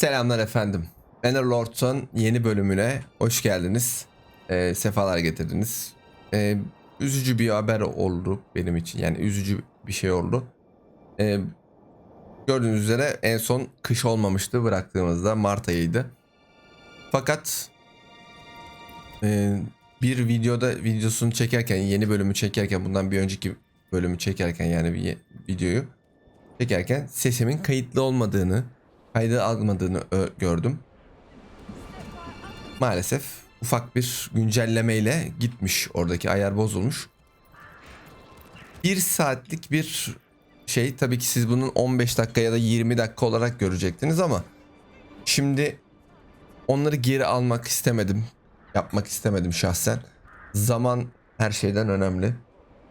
Selamlar efendim. Bannerlord'un yeni bölümüne hoş geldiniz. Ee, sefalar getirdiniz. Ee, üzücü bir haber oldu benim için. Yani üzücü bir şey oldu. Ee, gördüğünüz üzere en son kış olmamıştı bıraktığımızda Mart ayıydı. Fakat e, bir videoda videosunu çekerken yeni bölümü çekerken bundan bir önceki bölümü çekerken yani bir videoyu çekerken sesimin kayıtlı olmadığını kaydı almadığını gördüm. Maalesef ufak bir güncellemeyle gitmiş oradaki ayar bozulmuş. Bir saatlik bir şey tabii ki siz bunun 15 dakika ya da 20 dakika olarak görecektiniz ama şimdi onları geri almak istemedim. Yapmak istemedim şahsen. Zaman her şeyden önemli.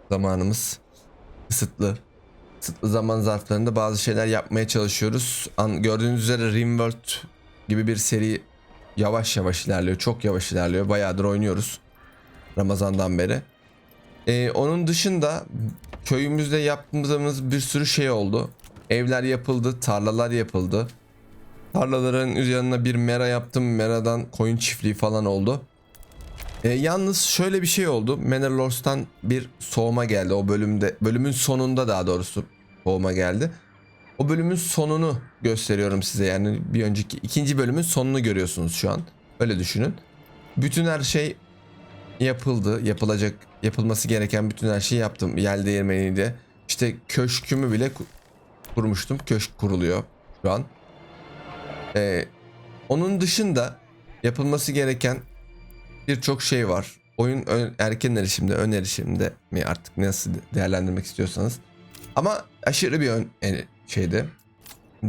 Zamanımız kısıtlı zaman zarflarında bazı şeyler yapmaya çalışıyoruz. An, gördüğünüz üzere Rimworld gibi bir seri yavaş yavaş ilerliyor. Çok yavaş ilerliyor. Bayağıdır oynuyoruz. Ramazan'dan beri. Ee, onun dışında köyümüzde yaptığımız bir sürü şey oldu. Evler yapıldı, tarlalar yapıldı. Tarlaların üzerine bir mera yaptım. Meradan koyun çiftliği falan oldu. E, yalnız şöyle bir şey oldu. Manor Lords'tan bir soğuma geldi o bölümde. Bölümün sonunda daha doğrusu soğuma geldi. O bölümün sonunu gösteriyorum size. Yani bir önceki ikinci bölümün sonunu görüyorsunuz şu an. Öyle düşünün. Bütün her şey yapıldı. Yapılacak, yapılması gereken bütün her şeyi yaptım. Yel değirmeniydi. İşte köşkümü bile ku- kurmuştum. Köşk kuruluyor şu an. E, onun dışında yapılması gereken birçok şey var. Oyun ön- erken erişimde, ön erişimde mi artık nasıl değerlendirmek istiyorsanız. Ama aşırı bir ön e, şeyde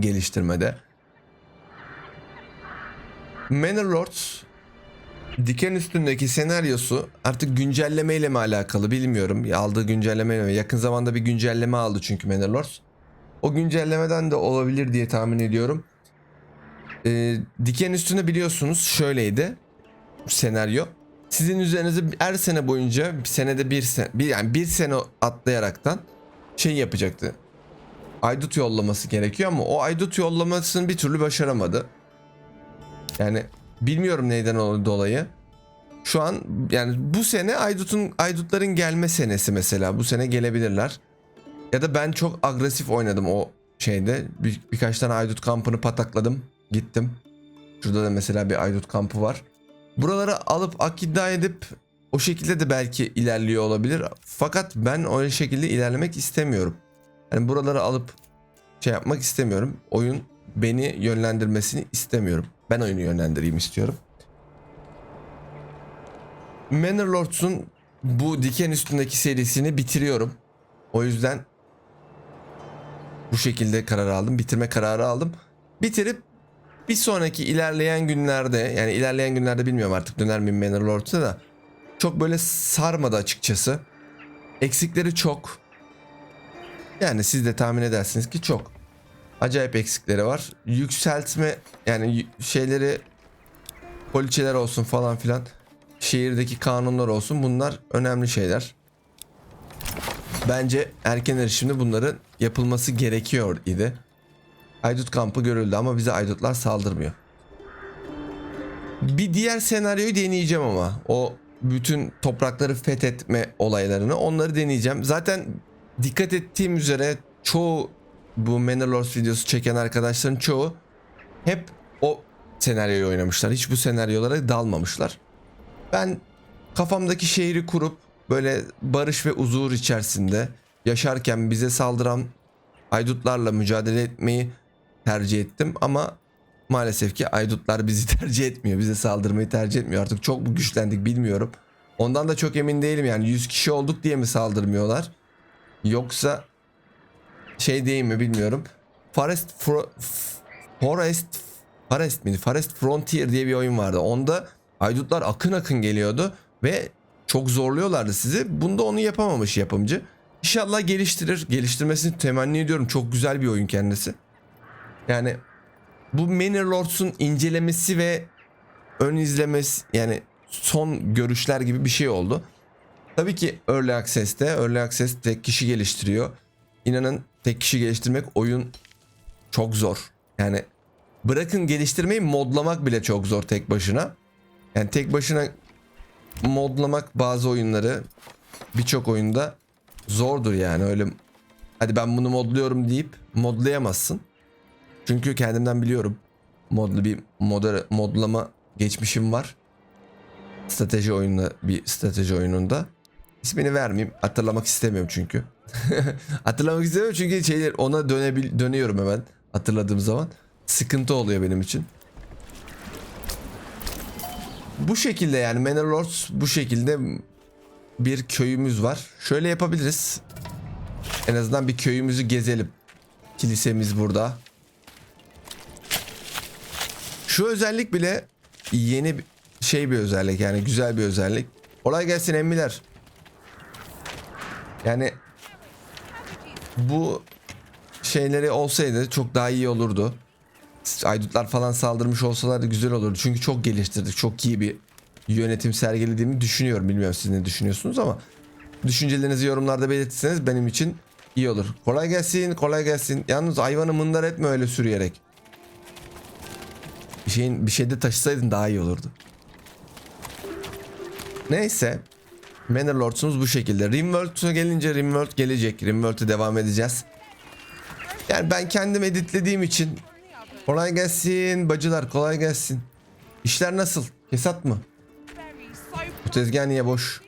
geliştirmede. Manor Lords Diken üstündeki senaryosu artık güncellemeyle mi alakalı bilmiyorum. Aldığı güncellemeyle mi? Yakın zamanda bir güncelleme aldı çünkü Manor Lords. O güncellemeden de olabilir diye tahmin ediyorum. Ee, diken üstünde biliyorsunuz şöyleydi senaryo. Sizin üzerinize her sene boyunca senede bir sene bir yani bir sene atlayaraktan şey yapacaktı. Aydut yollaması gerekiyor ama o aydut yollamasını bir türlü başaramadı. Yani bilmiyorum neyden dolayı. Şu an yani bu sene aydutun aydutların gelme senesi mesela. Bu sene gelebilirler. Ya da ben çok agresif oynadım o şeyde. Bir, birkaç tane aydut kampını patakladım. Gittim. Şurada da mesela bir aydut kampı var. Buraları alıp akidda edip o şekilde de belki ilerliyor olabilir. Fakat ben o şekilde ilerlemek istemiyorum. Yani buraları alıp şey yapmak istemiyorum. Oyun beni yönlendirmesini istemiyorum. Ben oyunu yönlendireyim istiyorum. Manor Lords'un bu diken üstündeki serisini bitiriyorum. O yüzden bu şekilde karar aldım. Bitirme kararı aldım. Bitirip bir sonraki ilerleyen günlerde yani ilerleyen günlerde bilmiyorum artık döner miyim Manor Lords'a da çok böyle sarmadı açıkçası. Eksikleri çok. Yani siz de tahmin edersiniz ki çok. Acayip eksikleri var. Yükseltme yani şeyleri poliçeler olsun falan filan. Şehirdeki kanunlar olsun bunlar önemli şeyler. Bence erken erişimde bunların yapılması gerekiyor idi. Aydut kampı görüldü ama bize aydutlar saldırmıyor. Bir diğer senaryoyu deneyeceğim ama o bütün toprakları fethetme olaylarını onları deneyeceğim. Zaten dikkat ettiğim üzere çoğu bu Manor videosu çeken arkadaşların çoğu hep o senaryoyu oynamışlar. Hiç bu senaryolara dalmamışlar. Ben kafamdaki şehri kurup böyle barış ve huzur içerisinde yaşarken bize saldıran haydutlarla mücadele etmeyi tercih ettim ama maalesef ki aydutlar bizi tercih etmiyor. Bize saldırmayı tercih etmiyor. Artık çok mu güçlendik bilmiyorum. Ondan da çok emin değilim yani 100 kişi olduk diye mi saldırmıyorlar? Yoksa şey değil mi bilmiyorum. Forest Fro- Forest Forest miydi? Forest Frontier diye bir oyun vardı. Onda haydutlar akın akın geliyordu ve çok zorluyorlardı sizi. Bunda onu yapamamış yapımcı. İnşallah geliştirir. Geliştirmesini temenni ediyorum. Çok güzel bir oyun kendisi. Yani bu Manor Lords'un incelemesi ve ön izlemesi yani son görüşler gibi bir şey oldu. Tabii ki Early Access'te Early Access tek kişi geliştiriyor. İnanın tek kişi geliştirmek oyun çok zor. Yani bırakın geliştirmeyi modlamak bile çok zor tek başına. Yani tek başına modlamak bazı oyunları birçok oyunda zordur yani öyle hadi ben bunu modluyorum deyip modlayamazsın. Çünkü kendimden biliyorum modlu bir moda, modlama geçmişim var. Strateji oyununda bir strateji oyununda. İsmini vermeyeyim. Hatırlamak istemiyorum çünkü. Hatırlamak istemiyorum çünkü şeyler ona dönebil dönüyorum hemen hatırladığım zaman. Sıkıntı oluyor benim için. Bu şekilde yani Manor Lords bu şekilde bir köyümüz var. Şöyle yapabiliriz. En azından bir köyümüzü gezelim. Kilisemiz burada. Şu özellik bile yeni şey bir özellik yani güzel bir özellik. Kolay gelsin emmiler. Yani bu şeyleri olsaydı çok daha iyi olurdu. Aydutlar falan saldırmış olsalardı güzel olurdu. Çünkü çok geliştirdik. Çok iyi bir yönetim sergilediğimi düşünüyorum. Bilmiyorum siz ne düşünüyorsunuz ama düşüncelerinizi yorumlarda belirtirseniz benim için iyi olur. Kolay gelsin, kolay gelsin. Yalnız hayvanı mındar etme öyle sürüyerek. Bir şeyin bir şeyde taşısaydın daha iyi olurdu. Neyse. Manor Lords'umuz bu şekilde. Rimworld'a gelince Rimworld gelecek. Rimworld'e devam edeceğiz. Yani ben kendim editlediğim için kolay gelsin bacılar kolay gelsin. İşler nasıl? Kesat mı? Bu tezgah niye boş?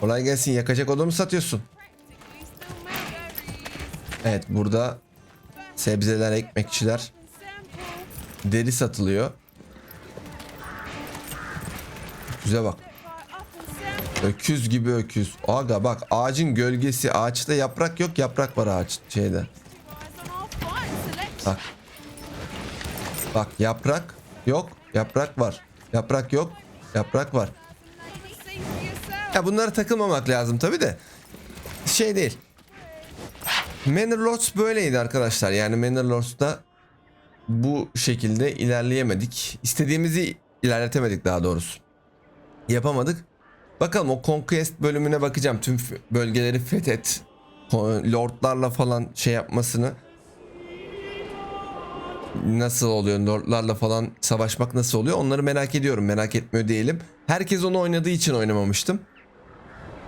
Kolay gelsin yakacak oda mı satıyorsun? Evet burada sebzeler, ekmekçiler deri satılıyor. Güzel bak. Öküz gibi öküz. Aga bak ağacın gölgesi. Ağaçta yaprak yok yaprak var ağaç şeyde. Bak. Bak yaprak yok yaprak var. Yaprak yok yaprak var. Ya bunlara takılmamak lazım tabi de. Şey değil. Manor Lords böyleydi arkadaşlar. Yani Manor Lords'ta bu şekilde ilerleyemedik. İstediğimizi ilerletemedik daha doğrusu. Yapamadık. Bakalım o Conquest bölümüne bakacağım. Tüm bölgeleri fethet. Lordlarla falan şey yapmasını. Nasıl oluyor? Lordlarla falan savaşmak nasıl oluyor? Onları merak ediyorum. Merak etmiyor değilim. Herkes onu oynadığı için oynamamıştım.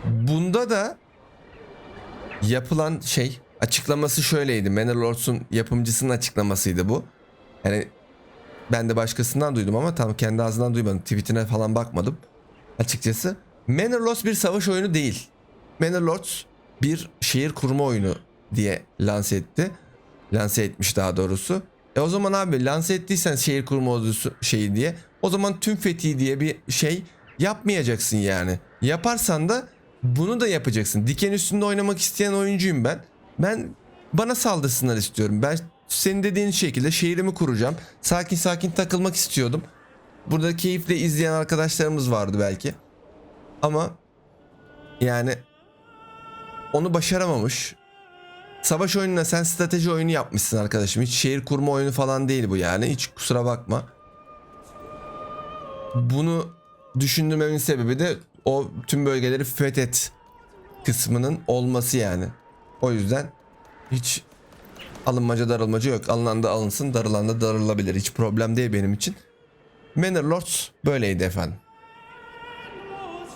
Bunda da yapılan şey açıklaması şöyleydi. Manor Lords'un yapımcısının açıklamasıydı bu. Yani ben de başkasından duydum ama tam kendi ağzından duymadım. Tweetine falan bakmadım açıkçası. Manor Lords bir savaş oyunu değil. Manor Lords bir şehir kurma oyunu diye lanse etti. Lanse etmiş daha doğrusu. E o zaman abi lanse ettiysen şehir kurma ordusu şeyi diye o zaman tüm fethi diye bir şey yapmayacaksın yani. Yaparsan da bunu da yapacaksın. Diken üstünde oynamak isteyen oyuncuyum ben. Ben bana saldırsınlar istiyorum. Ben senin dediğin şekilde şehrimi kuracağım. Sakin sakin takılmak istiyordum. Burada keyifle izleyen arkadaşlarımız vardı belki. Ama yani onu başaramamış. Savaş oyununa sen strateji oyunu yapmışsın arkadaşım. Hiç şehir kurma oyunu falan değil bu yani. Hiç kusura bakma. Bunu düşündürmemin sebebi de o tüm bölgeleri fethet kısmının olması yani. O yüzden hiç alınmaca darılmaca yok. Alınan da alınsın, darılan da darılabilir. Hiç problem değil benim için. Manor Lords böyleydi efendim.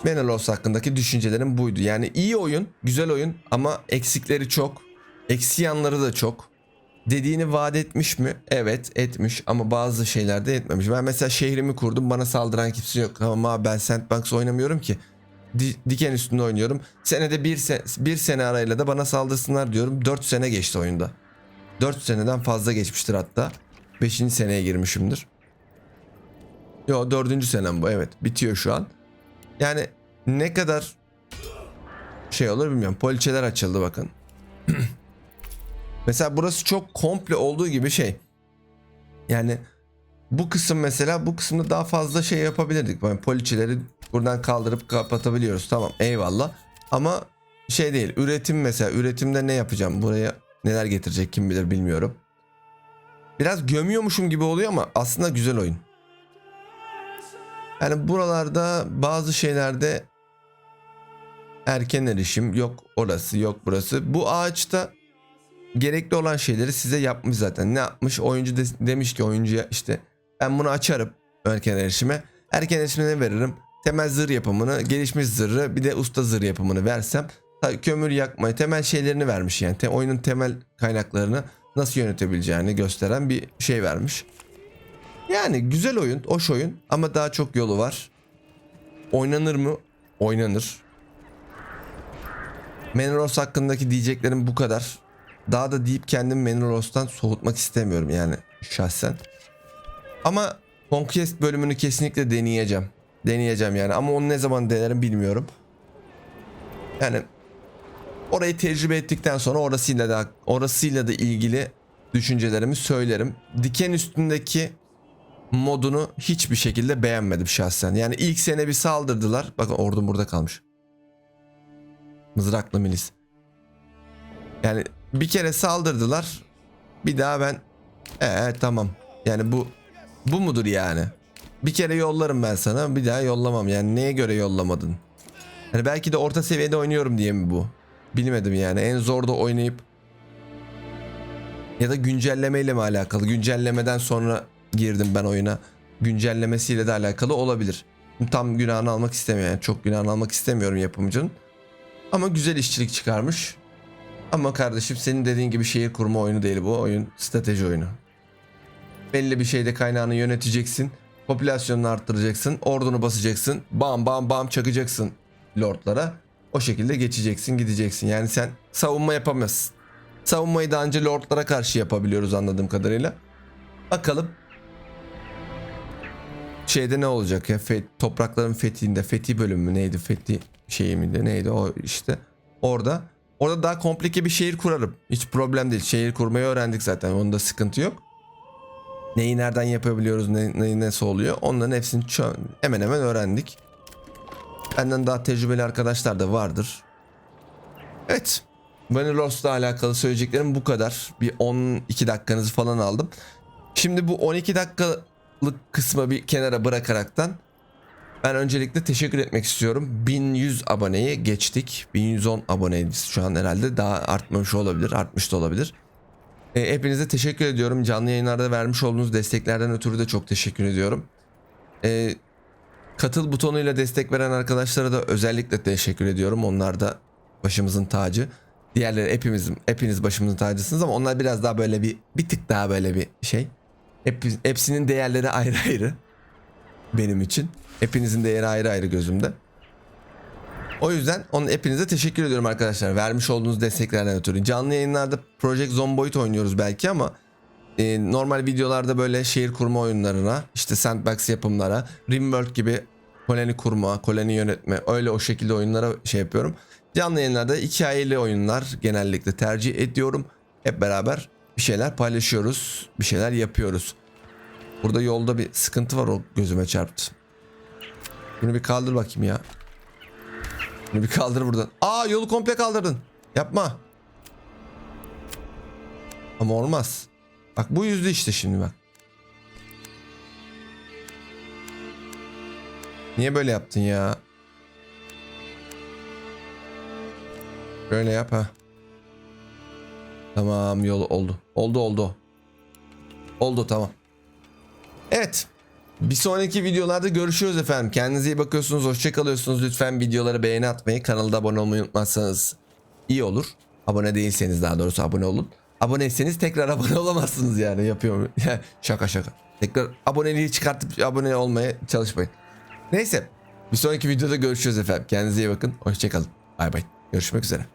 Manor Lords hakkındaki düşüncelerim buydu. Yani iyi oyun, güzel oyun ama eksikleri çok. Eksi yanları da çok. Dediğini vaat etmiş mi? Evet etmiş ama bazı şeylerde etmemiş. Ben mesela şehrimi kurdum bana saldıran kimse yok. Ama ben Sandbox oynamıyorum ki. Di- diken üstünde oynuyorum. Senede bir, se- bir sene arayla da bana saldırsınlar diyorum. 4 sene geçti oyunda. 4 seneden fazla geçmiştir hatta. 5. seneye girmişimdir. Yo dördüncü senem bu evet. Bitiyor şu an. Yani ne kadar şey olur bilmiyorum. Poliçeler açıldı bakın. mesela burası çok komple olduğu gibi şey. Yani bu kısım mesela bu kısımda daha fazla şey yapabilirdik. Yani poliçeleri buradan kaldırıp kapatabiliyoruz. Tamam eyvallah. Ama şey değil. Üretim mesela. Üretimde ne yapacağım? Buraya neler getirecek kim bilir bilmiyorum. Biraz gömüyormuşum gibi oluyor ama aslında güzel oyun. Yani buralarda bazı şeylerde erken erişim yok orası yok burası. Bu ağaçta gerekli olan şeyleri size yapmış zaten. Ne yapmış? Oyuncu de- demiş ki oyuncuya işte ben bunu açarım erken erişime. Erken erişime ne veririm? Temel zırh yapımını, gelişmiş zırhı, bir de usta zırh yapımını versem kömür yakmayı, temel şeylerini vermiş yani. Te- oyunun temel kaynaklarını nasıl yönetebileceğini gösteren bir şey vermiş. Yani güzel oyun, hoş oyun ama daha çok yolu var. Oynanır mı? Oynanır. Menros hakkındaki diyeceklerim bu kadar. Daha da deyip kendimi Menros'tan soğutmak istemiyorum yani şahsen. Ama Conquest bölümünü kesinlikle deneyeceğim. Deneyeceğim yani ama onu ne zaman denerim bilmiyorum. Yani orayı tecrübe ettikten sonra orasıyla da orasıyla da ilgili düşüncelerimi söylerim. Diken üstündeki modunu hiçbir şekilde beğenmedim şahsen. Yani ilk sene bir saldırdılar. Bakın ordum burada kalmış. Mızraklı milis. Yani bir kere saldırdılar. Bir daha ben ee tamam. Yani bu bu mudur yani? Bir kere yollarım ben sana, bir daha yollamam. Yani neye göre yollamadın? Yani belki de orta seviyede oynuyorum diye mi bu? Bilmedim yani. En zorda oynayıp ya da güncellemeyle mi alakalı? Güncellemeden sonra girdim ben oyuna. Güncellemesiyle de alakalı olabilir. Tam günahını almak istemiyorum. Yani çok günahını almak istemiyorum yapımcının. Ama güzel işçilik çıkarmış. Ama kardeşim senin dediğin gibi şehir kurma oyunu değil bu. Oyun strateji oyunu. Belli bir şeyde kaynağını yöneteceksin. Popülasyonunu arttıracaksın. Ordunu basacaksın. Bam bam bam çakacaksın lordlara. O şekilde geçeceksin gideceksin. Yani sen savunma yapamazsın. Savunmayı da anca lordlara karşı yapabiliyoruz anladığım kadarıyla. Bakalım şeyde ne olacak ya Fe- toprakların fethinde fethi bölümü neydi fethi şeyi miydi neydi o işte orada orada daha komplike bir şehir kurarım hiç problem değil şehir kurmayı öğrendik zaten onda sıkıntı yok neyi nereden yapabiliyoruz ne, neyi nasıl oluyor onların hepsini hemen hemen öğrendik benden daha tecrübeli arkadaşlar da vardır evet Vanillos'la alakalı söyleyeceklerim bu kadar bir 12 dakikanızı falan aldım Şimdi bu 12 dakikalık kısmı bir kenara bırakaraktan ben öncelikle teşekkür etmek istiyorum. 1100 aboneyi geçtik. 1110 aboneyiz şu an herhalde. Daha artmamış olabilir, artmış da olabilir. E, hepinize teşekkür ediyorum. Canlı yayınlarda vermiş olduğunuz desteklerden ötürü de çok teşekkür ediyorum. E, katıl butonuyla destek veren arkadaşlara da özellikle teşekkür ediyorum. Onlar da başımızın tacı. Diğerleri hepimiz hepiniz başımızın tacısınız ama onlar biraz daha böyle bir bir tık daha böyle bir şey. Hep, hepsinin değerleri ayrı ayrı benim için. Hepinizin değeri ayrı ayrı gözümde. O yüzden onun hepinize teşekkür ediyorum arkadaşlar. Vermiş olduğunuz desteklerden ötürü. Canlı yayınlarda Project Zomboid oynuyoruz belki ama e, normal videolarda böyle şehir kurma oyunlarına, işte sandbox yapımlara, Rimworld gibi koloni kurma, koloni yönetme öyle o şekilde oyunlara şey yapıyorum. Canlı yayınlarda hikayeli oyunlar genellikle tercih ediyorum. Hep beraber bir şeyler paylaşıyoruz, bir şeyler yapıyoruz. Burada yolda bir sıkıntı var o gözüme çarptı. Bunu bir kaldır bakayım ya. Bunu bir kaldır buradan. Aa yolu komple kaldırdın. Yapma. Ama olmaz. Bak bu yüzde işte şimdi bak. Niye böyle yaptın ya? Böyle yap ha. Tamam yol oldu. Oldu oldu. Oldu tamam. Evet. Bir sonraki videolarda görüşürüz efendim. Kendinize iyi bakıyorsunuz. Hoşça kalıyorsunuz. Lütfen videolara beğeni atmayı, kanalda abone olmayı unutmazsanız iyi olur. Abone değilseniz daha doğrusu abone olun. Aboneyseniz tekrar abone olamazsınız yani. Yapıyorum. şaka şaka. Tekrar aboneliği çıkartıp abone olmaya çalışmayın. Neyse. Bir sonraki videoda görüşürüz efendim. Kendinize iyi bakın. Hoşça kalın. Bay bay. Görüşmek üzere.